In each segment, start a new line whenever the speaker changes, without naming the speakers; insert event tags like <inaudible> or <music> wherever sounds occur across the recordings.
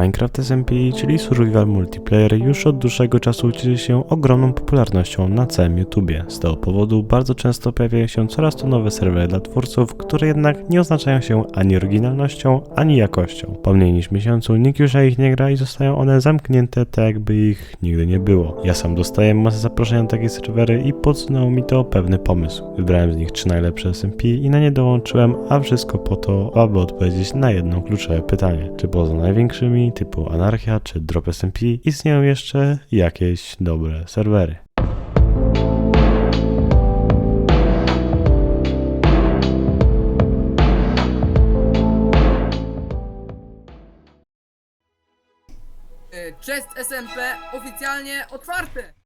Minecraft SMP, czyli survival multiplayer, już od dłuższego czasu cieszy się ogromną popularnością na całym YouTubie. Z tego powodu bardzo często pojawiają się coraz to nowe serwery dla twórców, które jednak nie oznaczają się ani oryginalnością, ani jakością. Po mniej niż miesiącu nikt już na ich nie gra i zostają one zamknięte tak jakby ich nigdy nie było. Ja sam dostałem masę zaproszeń na takie serwery i podsunął mi to pewny pomysł. Wybrałem z nich trzy najlepsze SMP i na nie dołączyłem, a wszystko po to, aby odpowiedzieć na jedno kluczowe pytanie. Czy poza największymi typu Anarchia czy Drop SMP istnieją jeszcze jakieś dobre serwery?
Y, Chest SMP oficjalnie otwarte!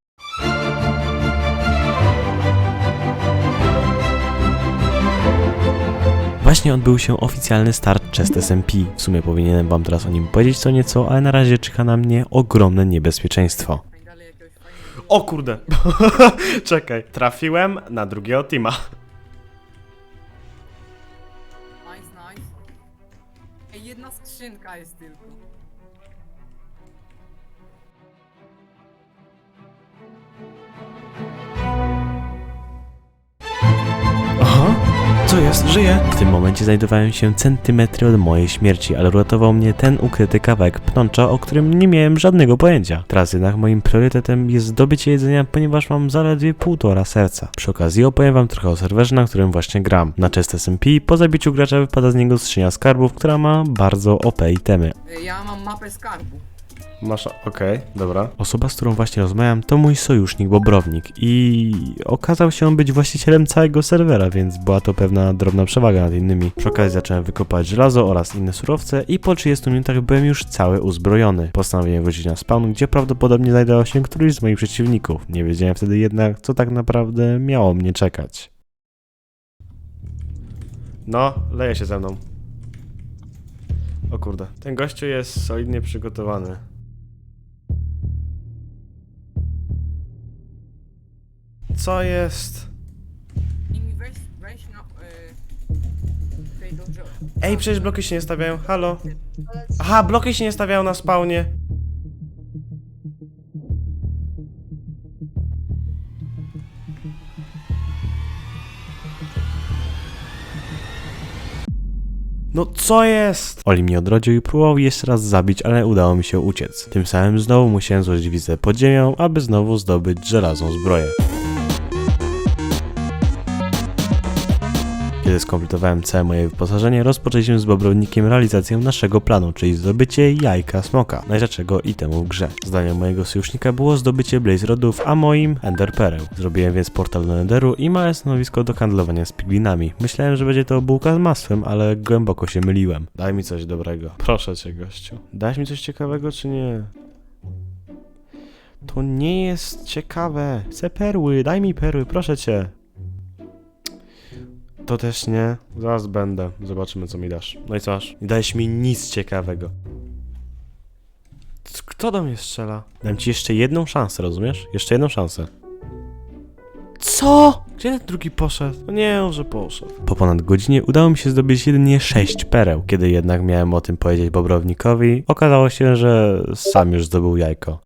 Właśnie odbył się oficjalny start Chest SMP. W sumie powinienem wam teraz o nim powiedzieć co nieco, ale na razie czeka na mnie ogromne niebezpieczeństwo. O kurde! <laughs> Czekaj, trafiłem na drugiego teama.
Nice, nice. Ej, jedna skrzynka jest
co jest? Żyję! W tym momencie znajdowałem się centymetry od mojej śmierci, ale uratował mnie ten ukryty kawałek pnącza, o którym nie miałem żadnego pojęcia. Teraz jednak moim priorytetem jest zdobycie jedzenia, ponieważ mam zaledwie półtora serca. Przy okazji opowiem wam trochę o serwerze, na którym właśnie gram. Na Chest SMP po zabiciu gracza wypada z niego skrzynia skarbów, która ma bardzo OP itemy.
Ja mam mapę skarbu.
Masz, okej, dobra. Osoba, z którą właśnie rozmawiam, to mój sojusznik Bobrownik i okazał się on być właścicielem całego serwera, więc była to pewna drobna przewaga nad innymi. Przy okazji zacząłem wykopać żelazo oraz inne surowce i po 30 minutach byłem już cały uzbrojony. Postanowiłem wrócić na spawn, gdzie prawdopodobnie znajdował się któryś z moich przeciwników. Nie wiedziałem wtedy jednak, co tak naprawdę miało mnie czekać. No, leje się ze mną. O kurde, ten gościu jest solidnie przygotowany. Co jest?
I mi weź, weź na... Y... Dobrze.
Ej, przecież bloki się nie stawiają. Halo? Aha, bloki się nie stawiają na spawnie. No co jest? Oli mnie odrodził i próbował jeszcze raz zabić, ale udało mi się uciec. Tym samym znowu musiałem złożyć wizę pod ziemią, aby znowu zdobyć żelazną zbroję. Skompletowałem całe moje wyposażenie, rozpoczęliśmy z Bobrownikiem realizację naszego planu, czyli zdobycie jajka smoka, najrzadszego itemu w grze. Zdaniem mojego sojusznika było zdobycie Blaze Rodów, a moim Ender Pereł. Zrobiłem więc portal do Enderu i małe stanowisko do handlowania z piglinami. Myślałem, że będzie to bułka z masłem, ale głęboko się myliłem. Daj mi coś dobrego. Proszę cię, gościu. Dałeś mi coś ciekawego, czy nie? To nie jest ciekawe. Chcę perły, daj mi perły, proszę cię. To też nie. Zaraz będę. Zobaczymy, co mi dasz. No i co masz? Nie dałeś mi nic ciekawego. C- Kto do mnie strzela? Dam ci jeszcze jedną szansę, rozumiesz? Jeszcze jedną szansę. Co? Gdzie ten drugi poszedł? No nie, że poszedł. Po ponad godzinie udało mi się zdobyć jedynie 6 pereł. Kiedy jednak miałem o tym powiedzieć Bobrownikowi, okazało się, że sam już zdobył jajko.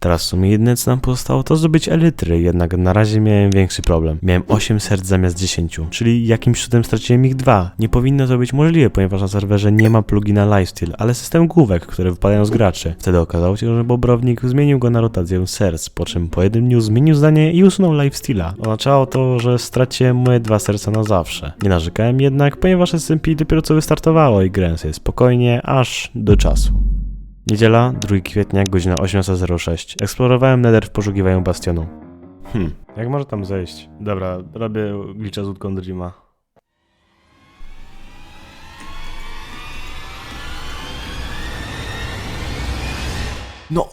Teraz w sumie jedyne co nam pozostało to zdobyć elitry, jednak na razie miałem większy problem. Miałem 8 serc zamiast 10, czyli jakimś cudem straciłem ich dwa. Nie powinno to być możliwe, ponieważ na serwerze nie ma plugina Lifesteal, ale system główek, które wypadają z graczy. Wtedy okazało się, że Bobrownik zmienił go na rotację serc, po czym po jednym dniu zmienił zdanie i usunął Lifesteala. Oznaczało to, że straciłem moje dwa serca na zawsze. Nie narzekałem jednak, ponieważ SMP dopiero co wystartowało i grałem sobie spokojnie, aż do czasu. Niedziela, 2 kwietnia, godzina 18.06. Eksplorowałem Nether w poszukiwaniu bastionu. Hmm, jak może tam zejść? Dobra, robię glitcha z łódką Dreama. No,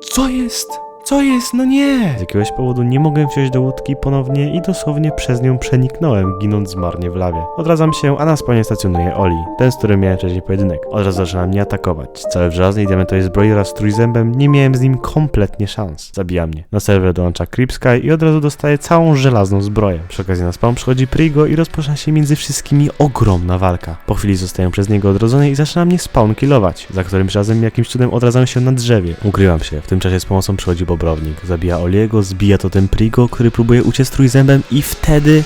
co jest? Co jest? No nie! Z jakiegoś powodu nie mogłem wsiąść do łódki ponownie i dosłownie przez nią przeniknąłem, ginąc marnie w lawie. Odradzam się, a na spawnie stacjonuje Oli, ten, z którym miałem wcześniej pojedynek. Od razu zaczyna mnie atakować. Cały w żelaznej diamentowej zbroi oraz trójzębem nie miałem z nim kompletnie szans. Zabija mnie. Na serwer dołącza Creepsky i od razu dostaje całą żelazną zbroję. Przy okazji na spawn przychodzi Prigo i rozpoczyna się między wszystkimi ogromna walka. Po chwili zostaję przez niego odrodzony i zaczyna mnie spawn killować, za którymś razem jakimś cudem odradzam się na drzewie. Ukrywam się. W tym czasie z pomocą przychodzi Bobrownik. Zabija Oliego, zbija to ten Prigo, który próbuje uciec trójzębem i wtedy...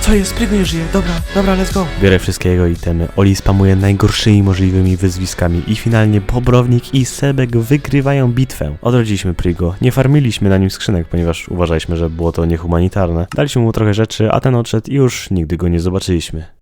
Co jest? Prigo nie żyje. Dobra, dobra, let's go. Biorę wszystkie jego itemy. Oli spamuje najgorszymi możliwymi wyzwiskami i finalnie Bobrownik i Sebek wygrywają bitwę. Odrodziliśmy Prigo. Nie farmiliśmy na nim skrzynek, ponieważ uważaliśmy, że było to niehumanitarne. Daliśmy mu trochę rzeczy, a ten odszedł i już nigdy go nie zobaczyliśmy.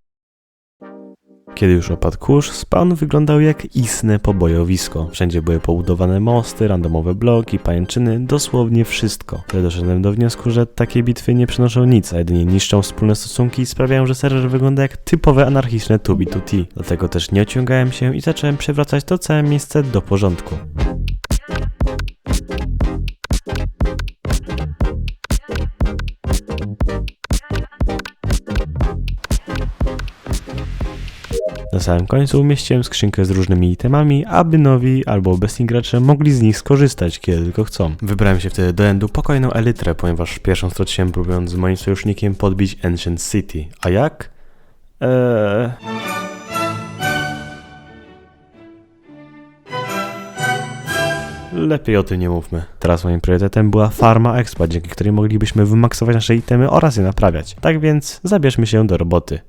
Kiedy już opadł kurz, spawn wyglądał jak istne pobojowisko. Wszędzie były pobudowane mosty, randomowe bloki, pajęczyny, dosłownie wszystko. Wtedy doszedłem do wniosku, że takie bitwy nie przynoszą nic, a jedynie niszczą wspólne stosunki i sprawiają, że serwer wygląda jak typowe anarchiczne 2B2T. Dlatego też nie ociągałem się i zacząłem przywracać to całe miejsce do porządku. Na samym końcu umieściłem skrzynkę z różnymi itemami, aby nowi albo obecni gracze mogli z nich skorzystać, kiedy tylko chcą. Wybrałem się wtedy do endu pokojną elytrę, ponieważ pierwszą straciłem próbując z moim sojusznikiem podbić Ancient City. A jak? Eee... Lepiej o tym nie mówmy. Teraz moim priorytetem była farma expa, dzięki której moglibyśmy wymaksować nasze itemy oraz je naprawiać. Tak więc zabierzmy się do roboty.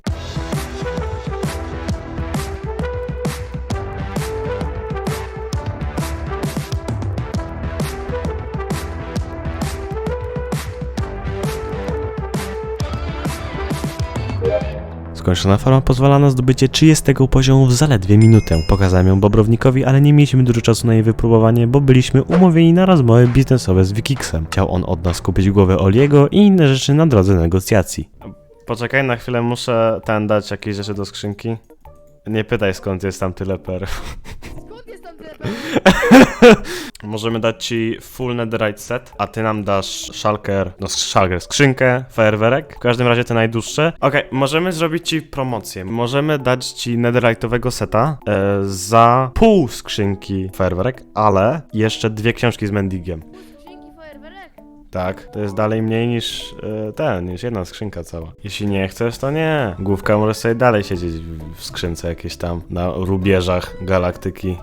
Skończona farma pozwala na zdobycie 30 poziomu w zaledwie minutę. Pokazałem ją Bobrownikowi, ale nie mieliśmy dużo czasu na jej wypróbowanie, bo byliśmy umówieni na rozmowy biznesowe z Wikiksem. Chciał on od nas kupić głowę Oliego i inne rzeczy na drodze negocjacji. Poczekaj na chwilę, muszę ten dać jakieś rzeczy do skrzynki. Nie pytaj skąd jest tam tyle per. <laughs> <laughs> Możemy dać ci full netherite set, a ty nam dasz shulker, no shulker, skrzynkę, fajerwerek. W każdym razie te najdłuższe. Okej, możemy zrobić ci promocję. Możemy dać ci netherite'owego seta e, za pół skrzynki fajerwerek, ale jeszcze dwie książki z Mendigiem.
Dzięki fajerwerek.
Tak, to jest dalej mniej niż e, ten, niż jedna skrzynka cała. Jeśli nie chcesz, to nie. Główka może sobie dalej siedzieć w, w skrzynce jakieś tam, na rubieżach galaktyki.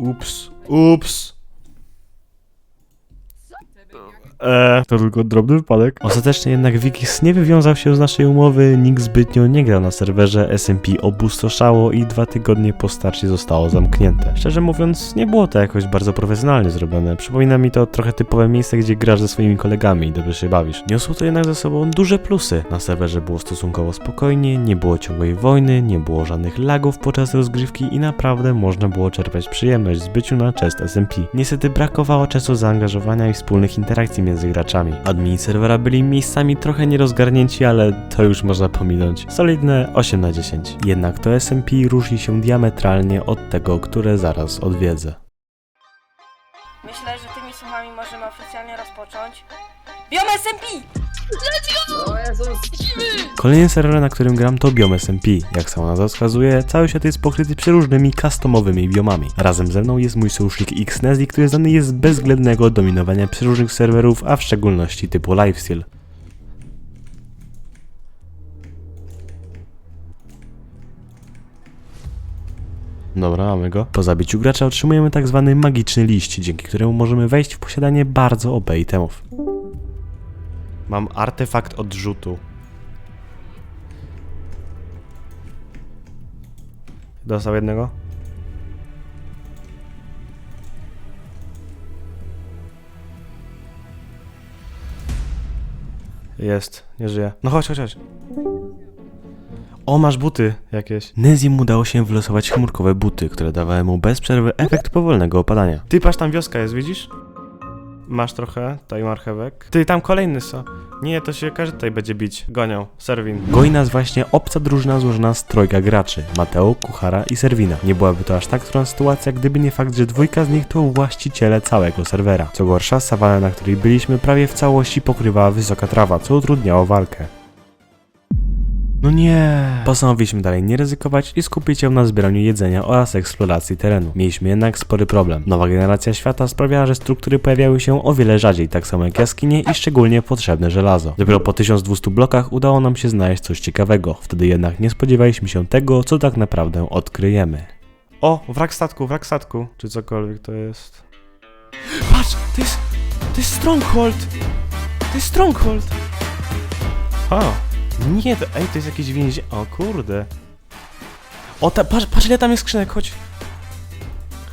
Ups, ups. Eee, to tylko drobny wypadek. Ostatecznie jednak Wikis nie wywiązał się z naszej umowy, nikt zbytnio nie grał na serwerze, SMP opustoszało i dwa tygodnie po starcie zostało zamknięte. Szczerze mówiąc, nie było to jakoś bardzo profesjonalnie zrobione. Przypomina mi to trochę typowe miejsce, gdzie grasz ze swoimi kolegami i dobrze się bawisz. Niosło to jednak ze sobą duże plusy. Na serwerze było stosunkowo spokojnie, nie było ciągłej wojny, nie było żadnych lagów podczas rozgrywki i naprawdę można było czerpać przyjemność z byciu na chest SMP. Niestety brakowało często zaangażowania i wspólnych interakcji między graczami. Admini serwera byli miejscami trochę nierozgarnięci, ale to już można pominąć. Solidne 8 na 10. Jednak to SMP różni się diametralnie od tego, które zaraz odwiedzę.
Myślę, że tymi słowami możemy oficjalnie rozpocząć. Biom SMP!
Kolejny serwer, na którym gram to Biom SMP. Jak sama nazwa wskazuje, cały świat jest pokryty przeróżnymi customowymi biomami. Razem ze mną jest mój sojusznik Xnezi, który znany jest z bezwzględnego dominowania przeróżnych serwerów, a w szczególności typu lifesteal. Dobra, mamy go. Po zabiciu gracza otrzymujemy tak zwany magiczny liść, dzięki któremu możemy wejść w posiadanie bardzo OP itemów. Mam artefakt odrzutu. Dostał jednego? Jest, nie żyje. No chodź, chodź, chodź. O, masz buty jakieś. Nezim udało się wylosować chmurkowe buty, które dawały mu bez przerwy efekt powolnego opadania. Ty patrz, tam wioska jest, widzisz? Masz trochę, tutaj marchewek. Ty, tam kolejny są. Nie, to się każdy tutaj będzie bić. Gonią. Serwin. Goi nas właśnie obca drużyna złożona z trojga graczy. Mateo, Kuchara i Serwina. Nie byłaby to aż tak trudna sytuacja, gdyby nie fakt, że dwójka z nich to właściciele całego serwera. Co gorsza, sawanna, na której byliśmy, prawie w całości pokrywała wysoka trawa, co utrudniało walkę. No nie. Postanowiliśmy dalej nie ryzykować i skupić się na zbieraniu jedzenia oraz eksploracji terenu. Mieliśmy jednak spory problem. Nowa generacja świata sprawiała, że struktury pojawiały się o wiele rzadziej, tak samo jak jaskinie i szczególnie potrzebne żelazo. Dopiero po 1200 blokach udało nam się znaleźć coś ciekawego. Wtedy jednak nie spodziewaliśmy się tego, co tak naprawdę odkryjemy. O, wrak statku, wrak statku, czy cokolwiek to jest. Patrz, to jest, to jest Stronghold! To jest Stronghold! A, nie, to, ej, to jest jakieś więzienie. O kurde. O, ta, patrz, patrz ile tam jest skrzynek, chodź.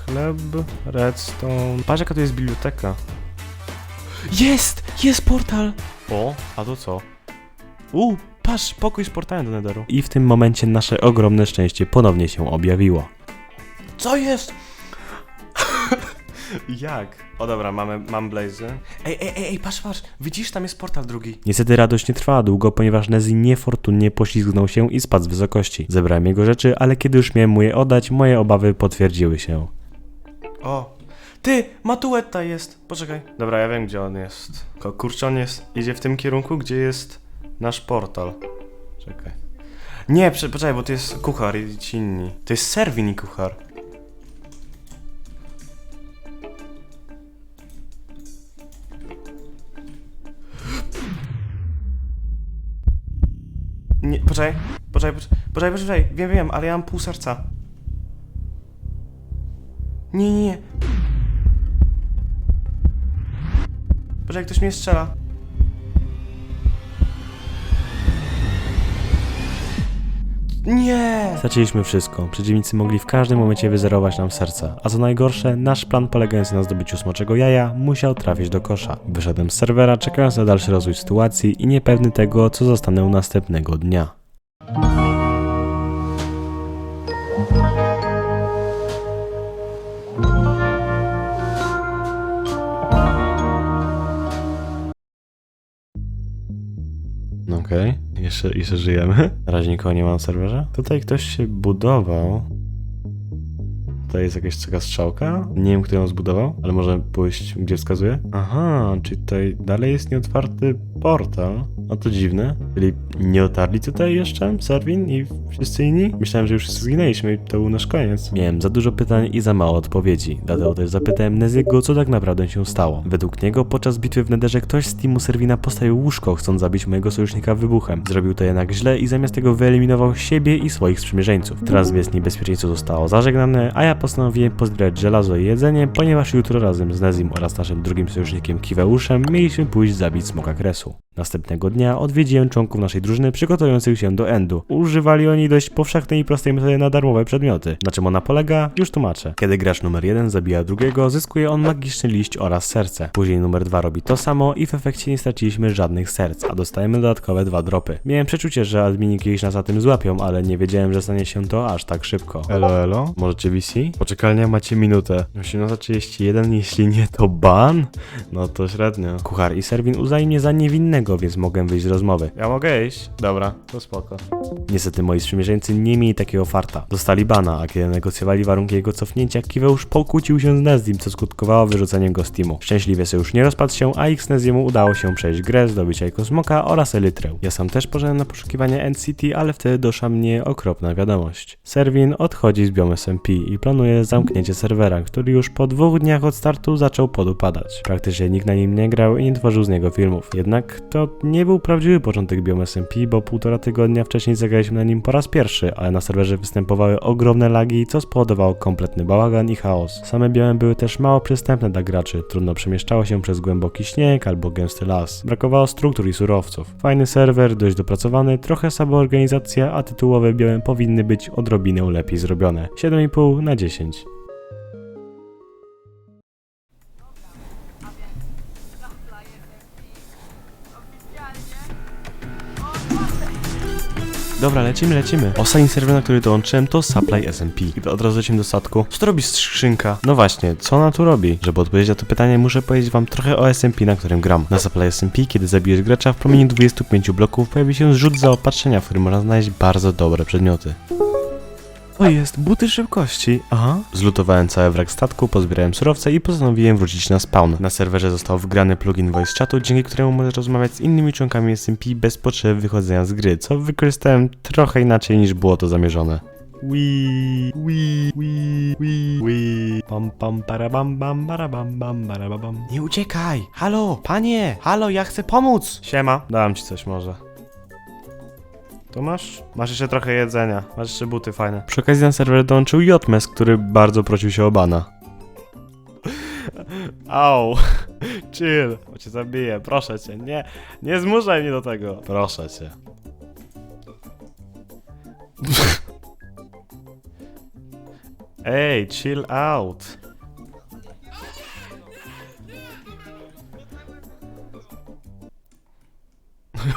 Chleb, redstone. Patrz jaka tu jest biblioteka. Jest! Jest portal! O, a to co? U, patrz, pokój z portalem do Netheru. I w tym momencie nasze ogromne szczęście ponownie się objawiło. Co jest? Jak? O dobra, mamy, mam blazy. Ej, ej, ej, ej, patrz, patrz, widzisz, tam jest portal drugi. Niestety radość nie trwała długo, ponieważ Nezzy niefortunnie poślizgnął się i spadł z wysokości. Zebrałem jego rzeczy, ale kiedy już miałem mu je oddać, moje obawy potwierdziły się. O, ty, Matuetta jest. Poczekaj. Dobra, ja wiem, gdzie on jest. Ko- Kurczę, on jest, idzie w tym kierunku, gdzie jest nasz portal. Czekaj. Nie, prze- poczekaj, bo to jest kuchar i ci inni. To jest Serwin i kuchar. Nie, poczekaj, poczekaj, poczekaj, poczekaj, poczekaj, wiem, wiem, ale ja mam pół serca. Nie, nie, nie. Poczekaj, ktoś mnie strzela. Nie! Straciliśmy wszystko. Przeciwnicy mogli w każdym momencie wyzerować nam serca. A co najgorsze, nasz plan polegający na zdobyciu smoczego jaja musiał trafić do kosza. Wyszedłem z serwera, czekając na dalszy rozwój sytuacji i niepewny tego, co zostanę następnego dnia. Jeszcze, jeszcze żyjemy. Na razie nikogo nie ma na serwerze. Tutaj ktoś się budował. Tutaj jest jakaś taka strzałka. Nie wiem, kto ją zbudował, ale może pójść, gdzie wskazuje. Aha, czyli tutaj dalej jest nieotwarty portal. O to dziwne. Czyli nie otarli tutaj jeszcze Serwin i wszyscy inni? Myślałem, że już zginęliśmy i to był nasz koniec. Miałem za dużo pytań i za mało odpowiedzi. Dlatego też zapytałem Neziego, co tak naprawdę się stało. Według niego podczas bitwy w Nederze ktoś z teamu Serwina postawił łóżko, chcąc zabić mojego sojusznika wybuchem. Zrobił to jednak źle i zamiast tego wyeliminował siebie i swoich sprzymierzeńców. Teraz więc niebezpieczeństwo zostało zażegnane, a ja postanowiłem pozbierać żelazo i jedzenie, ponieważ jutro razem z Nezim oraz naszym drugim sojusznikiem Kiweuszem mieliśmy pójść zabić smoka kresu. so. Następnego dnia odwiedziłem członków naszej drużyny przygotowujących się do endu. Używali oni dość powszechnej i prostej metody na darmowe przedmioty. Na czym ona polega? Już tłumaczę. Kiedy gracz numer jeden zabija drugiego, zyskuje on magiczny liść oraz serce. Później numer dwa robi to samo i w efekcie nie straciliśmy żadnych serc, a dostajemy dodatkowe dwa dropy. Miałem przeczucie, że admini kiedyś nas za tym złapią, ale nie wiedziałem, że stanie się to aż tak szybko. Elo, elo? Możecie VC? Poczekalnia macie minutę. 18.31, jeśli nie to ban? No to średnio. Kuchar i Serwin uznali mnie za niewinnego, więc mogłem wyjść z rozmowy. Ja mogę iść? Dobra, to spoko. Niestety moi sprzymierzeńcy nie mieli takiego farta. Dostali bana, a kiedy negocjowali warunki jego cofnięcia, Kiweusz pokłócił się z Nezdim, co skutkowało wyrzuceniem go z teamu. Szczęśliwie sojusz nie rozpadł się, a X Nezdiemu udało się przejść grę, zdobyć jajko smoka oraz elytrę. Ja sam też poszedłem na poszukiwania NCT, ale wtedy doszła mnie okropna wiadomość. Serwin odchodzi z Biom SMP i planuje zamknięcie serwera, który już po dwóch dniach od startu zaczął podupadać. Praktycznie nikt na nim nie grał i nie tworzył z niego filmów. Jednak to nie był prawdziwy początek Biom SMP, bo półtora tygodnia wcześniej zagraliśmy na nim po raz pierwszy, ale na serwerze występowały ogromne lagi, co spowodowało kompletny bałagan i chaos. Same biomy były też mało przystępne dla graczy, trudno przemieszczało się przez głęboki śnieg albo gęsty las. Brakowało struktur i surowców. Fajny serwer, dość dopracowany, trochę słaba organizacja, a tytułowe biomy powinny być odrobinę lepiej zrobione. 7,5 na 10. Dobra, lecimy, lecimy. Ostatni serwer, na który dołączyłem to Supply SMP. I od razu lecimy do statku. Co to robi skrzynka? No właśnie, co ona tu robi? Żeby odpowiedzieć na to pytanie, muszę powiedzieć wam trochę o SMP, na którym gram. Na Supply SMP, kiedy zabijesz gracza, w promieniu 25 bloków pojawi się zrzut zaopatrzenia, w którym można znaleźć bardzo dobre przedmioty. To jest buty szybkości. Aha. Zlutowałem cały wrak statku, pozbierałem surowce i postanowiłem wrócić na spawn. Na serwerze został wgrany plugin voice chatu, dzięki któremu możesz rozmawiać z innymi członkami SMP bez potrzeby wychodzenia z gry, co wykorzystałem trochę inaczej niż było to zamierzone. Wii, wii, wii, wii, wii. Pam, pam, para, bam, bam, bara, bam, bam, bara, bam, bam. Nie uciekaj! Halo, panie! Halo, ja chcę pomóc! Siema, dałem ci coś może. To masz? Masz jeszcze trochę jedzenia. Masz jeszcze buty fajne. Przy okazji na serwer dołączył Jotmes, który bardzo prosił się o bana. <laughs> Au. <laughs> Chill. Bo cię zabiję. Proszę cię. Nie, nie zmuszaj mnie do tego. Proszę cię. <laughs> Ej, chill out.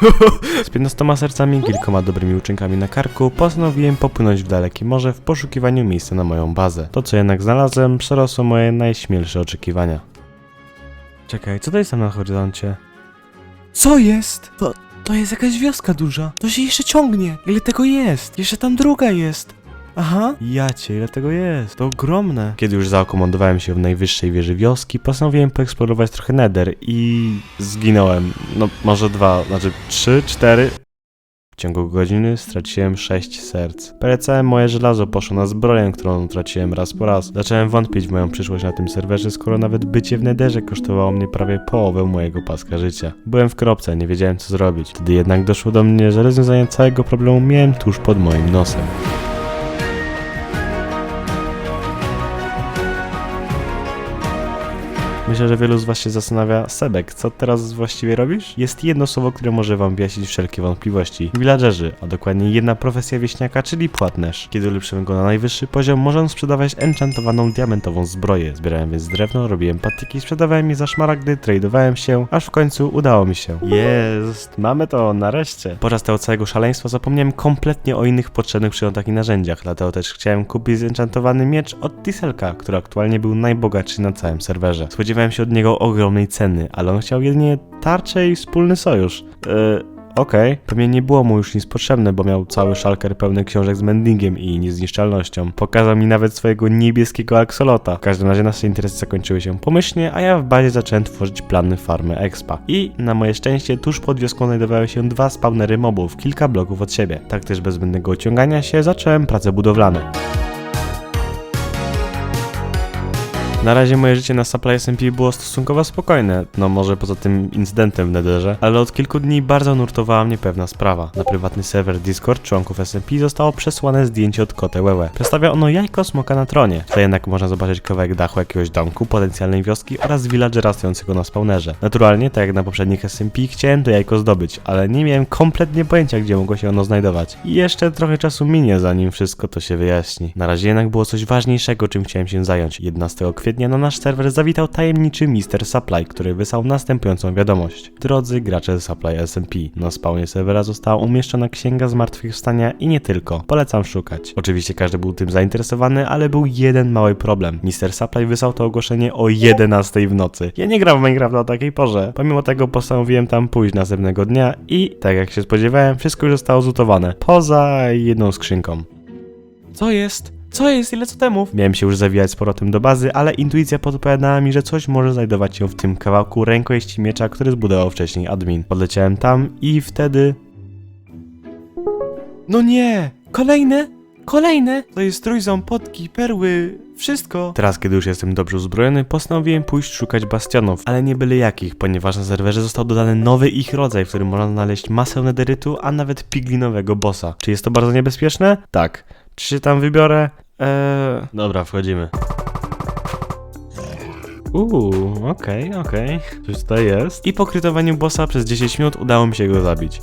<laughs> Z 15 sercami i kilkoma dobrymi uczynkami na karku postanowiłem popłynąć w dalekie morze w poszukiwaniu miejsca na moją bazę. To co jednak znalazłem przerosło moje najśmielsze oczekiwania. Czekaj, co to jest tam na horyzoncie? Co jest? To, to jest jakaś wioska duża. To się jeszcze ciągnie. Ile tego jest? Jeszcze tam druga jest. Aha. Jacie, ile tego jest? To ogromne. Kiedy już zaokomandowałem się w najwyższej wieży wioski, postanowiłem poeksplorować trochę Nether i zginąłem. No, może dwa, znaczy trzy, cztery. W ciągu godziny straciłem sześć serc. Prawie moje żelazo poszło na zbroję, którą traciłem raz po raz. Zacząłem wątpić w moją przyszłość na tym serwerze, skoro nawet bycie w Netherze kosztowało mnie prawie połowę mojego paska życia. Byłem w kropce, nie wiedziałem co zrobić. Wtedy jednak doszło do mnie, że rozwiązanie całego problemu miałem tuż pod moim nosem. Myślę, że wielu z Was się zastanawia, Sebek, co teraz właściwie robisz? Jest jedno słowo, które może Wam wyjaśnić wszelkie wątpliwości. Villagerzy, a dokładnie jedna profesja wieśniaka, czyli płatnerz. Kiedy ulepszymy go na najwyższy poziom, może on sprzedawać enchantowaną diamentową zbroję. Zbierałem więc drewno, robiłem patyki, sprzedawałem je za szmaragdy, tradowałem się, aż w końcu udało mi się. Jest, mamy to, nareszcie. Podczas tego całego szaleństwa zapomniałem kompletnie o innych potrzebnych przedmiotach i narzędziach, dlatego też chciałem kupić zenchantowany miecz od Tiselka, który aktualnie był najbogatszy na całym serwerze. Spodziewałem się od niego ogromnej ceny, ale on chciał jedynie tarczę i wspólny sojusz. Yy, Okej, pewnie nie było mu już nic potrzebne, bo miał cały szalker pełny książek z mendingiem i niezniszczalnością. Pokazał mi nawet swojego niebieskiego aksolota. W każdym razie nasze interesy zakończyły się pomyślnie, a ja w bazie zacząłem tworzyć plany farmy expa. I na moje szczęście tuż pod wioską znajdowały się dwa spawnery mobów, kilka bloków od siebie. Tak też bez zbędnego ociągania się zacząłem prace budowlane. Na razie moje życie na Supply SMP było stosunkowo spokojne, no może poza tym incydentem w Netherze, ale od kilku dni bardzo nurtowała mnie pewna sprawa. Na prywatny serwer Discord członków SMP zostało przesłane zdjęcie od Kote Wewe. Przedstawia ono jajko smoka na tronie. Tutaj jednak można zobaczyć kawałek dachu jakiegoś domku, potencjalnej wioski oraz villagera stojącego na spawnerze. Naturalnie, tak jak na poprzednich SMP, chciałem to jajko zdobyć, ale nie miałem kompletnie pojęcia, gdzie mogło się ono znajdować. I jeszcze trochę czasu minie, zanim wszystko to się wyjaśni. Na razie jednak było coś ważniejszego, czym chciałem się zająć. 11 kwietnia na nasz serwer zawitał tajemniczy Mr. Supply, który wysłał następującą wiadomość. Drodzy gracze Supply SMP, na spawnie serwera została umieszczona księga zmartwychwstania i nie tylko. Polecam szukać. Oczywiście każdy był tym zainteresowany, ale był jeden mały problem. Mr. Supply wysłał to ogłoszenie o 11 w nocy. Ja nie gram w Minecrafta o takiej porze. Pomimo tego postanowiłem tam pójść następnego dnia i, tak jak się spodziewałem, wszystko już zostało zutowane. Poza jedną skrzynką. Co jest? Co jest? Ile co temu? Miałem się już zawijać z powrotem do bazy, ale intuicja podpowiadała mi, że coś może znajdować się w tym kawałku rękojeści miecza, który zbudował wcześniej admin. Podleciałem tam i wtedy... No nie! Kolejne? Kolejne! To jest trójząb, potki, perły, wszystko. Teraz, kiedy już jestem dobrze uzbrojony, postanowiłem pójść szukać bastionów, ale nie byle jakich, ponieważ na serwerze został dodany nowy ich rodzaj, w którym można znaleźć masę nederytu, a nawet piglinowego bossa. Czy jest to bardzo niebezpieczne? Tak. Czy się tam wybiorę? Eee... Dobra, wchodzimy. Uuu, okej, okej. Coś tutaj jest. I po krytowaniu bossa przez 10 minut udało mi się go zabić.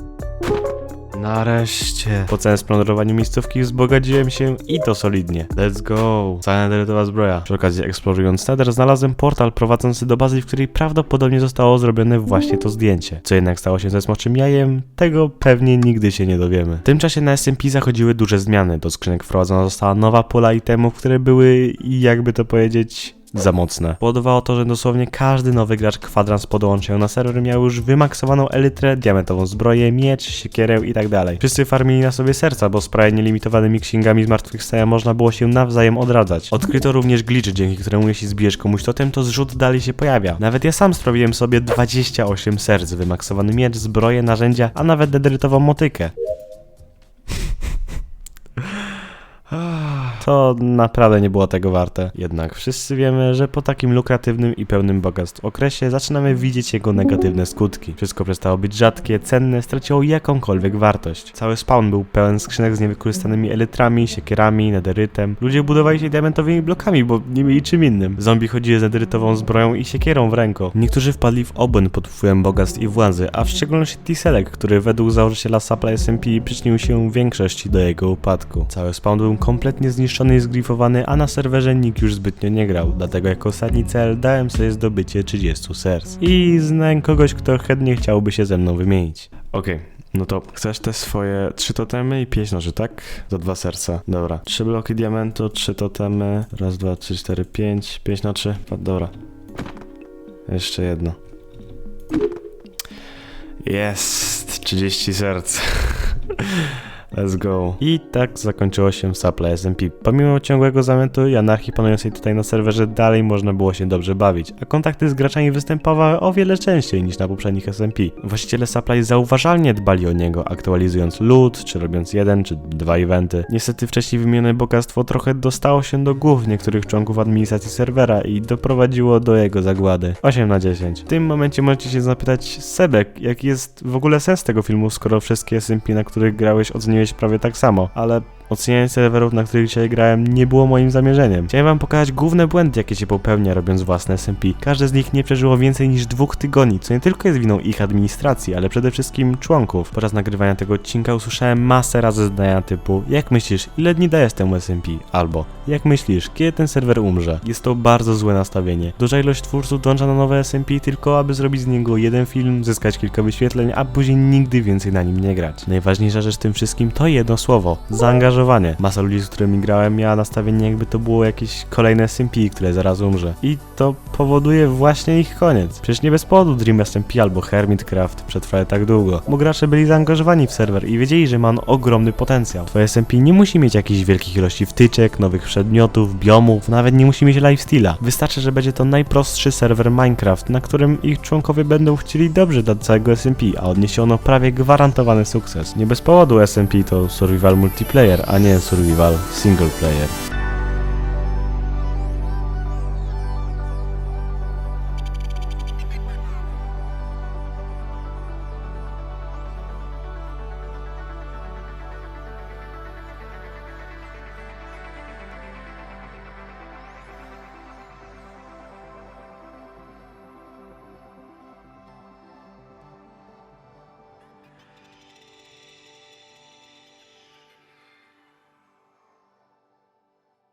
Nareszcie. Po całym splądrowaniu miejscówki wzbogaciłem się i to solidnie. Let's go. Cała nederytowa zbroja. Przy okazji eksplorując nether znalazłem portal prowadzący do bazy, w której prawdopodobnie zostało zrobione właśnie to zdjęcie. Co jednak stało się ze smoczym jajem, tego pewnie nigdy się nie dowiemy. W tym czasie na SMP zachodziły duże zmiany. Do skrzynek wprowadzona została nowa pola itemów, które były, jakby to powiedzieć, za mocne. Powodowało to, że dosłownie każdy nowy gracz kwadrans po dołączeniu na serwer miał już wymaksowaną elytrę, diamentową zbroję, miecz, siekierę i tak. Wszyscy farmili na sobie serca, bo z prawie nielimitowanymi księgami zmartwychwstania można było się nawzajem odradzać. Odkryto również glitch, dzięki któremu jeśli zbijesz komuś totem, to zrzut dalej się pojawia. Nawet ja sam sprawiłem sobie 28 serc, wymaksowany miecz, zbroję, narzędzia, a nawet dederytową motykę. To naprawdę nie było tego warte. Jednak wszyscy wiemy, że po takim lukratywnym i pełnym bogactw okresie zaczynamy widzieć jego negatywne skutki. Wszystko przestało być rzadkie, cenne, straciło jakąkolwiek wartość. Cały spawn był pełen skrzynek z niewykorzystanymi elytrami, siekierami, nederytem. Ludzie budowali się diamentowymi blokami, bo nie mieli czym innym. Zombie chodzili z nederytową zbroją i siekierą w ręku. Niektórzy wpadli w obłęd pod wpływem bogactw i władzy, a w szczególności Tiselek, który według założyciela Supply SMP przyczynił się większości do jego upadku. Cały spawn był kompletnie zniszczony i zgrifowany, a na serwerze nikt już zbytnio nie grał, dlatego jako ostatni cel dałem sobie zdobycie 30 serc. I znałem kogoś, kto chętnie chciałby się ze mną wymienić. Okej. No to chcesz te swoje trzy totemy i pięć noży, tak? Za dwa serca. Dobra. Trzy bloki diamentu, trzy totemy. Raz, dwa, trzy, cztery, pięć. Pięć noczy. Dobra. Jeszcze jedno. Jest! 30 serc. <laughs> Let's go. I tak zakończyło się Supply SMP. Pomimo ciągłego zamętu i anarchii panującej tutaj na serwerze, dalej można było się dobrze bawić, a kontakty z graczami występowały o wiele częściej niż na poprzednich SMP. Właściciele Supply zauważalnie dbali o niego, aktualizując loot, czy robiąc jeden, czy dwa eventy. Niestety wcześniej wymienione bogactwo trochę dostało się do głów niektórych członków administracji serwera i doprowadziło do jego zagłady. 8 na 10. W tym momencie możecie się zapytać, Sebek, jaki jest w ogóle sens tego filmu, skoro wszystkie SMP, na których grałeś, oceniłeś prawie tak samo, ale Ocenianie serwerów, na których dzisiaj grałem, nie było moim zamierzeniem. Chciałem wam pokazać główne błędy, jakie się popełnia robiąc własne SMP. Każde z nich nie przeżyło więcej niż dwóch tygodni, co nie tylko jest winą ich administracji, ale przede wszystkim członków. Podczas nagrywania tego odcinka usłyszałem masę razy zdania typu Jak myślisz, ile dni dajesz temu SMP? Albo Jak myślisz, kiedy ten serwer umrze? Jest to bardzo złe nastawienie. Duża ilość twórców dąża na nowe SMP tylko, aby zrobić z niego jeden film, zyskać kilka wyświetleń, a później nigdy więcej na nim nie grać. Najważniejsza rzecz w tym wszystkim to jedno słowo. Zaangażowanie. Masa ludzi, z którymi grałem, miała nastawienie jakby to było jakieś kolejne SMP, które zaraz umrze. I to powoduje właśnie ich koniec. Przecież nie bez powodu Dream SMP albo Hermitcraft przetrwały tak długo, bo gracze byli zaangażowani w serwer i wiedzieli, że ma on ogromny potencjał. Twoje SMP nie musi mieć jakichś wielkich ilości wtyczek, nowych przedmiotów, biomów, nawet nie musi mieć lifesteala. Wystarczy, że będzie to najprostszy serwer Minecraft, na którym ich członkowie będą chcieli dobrze dla całego SMP, a odniesie ono prawie gwarantowany sukces. Nie bez powodu SMP to survival multiplayer, a nie survival single player.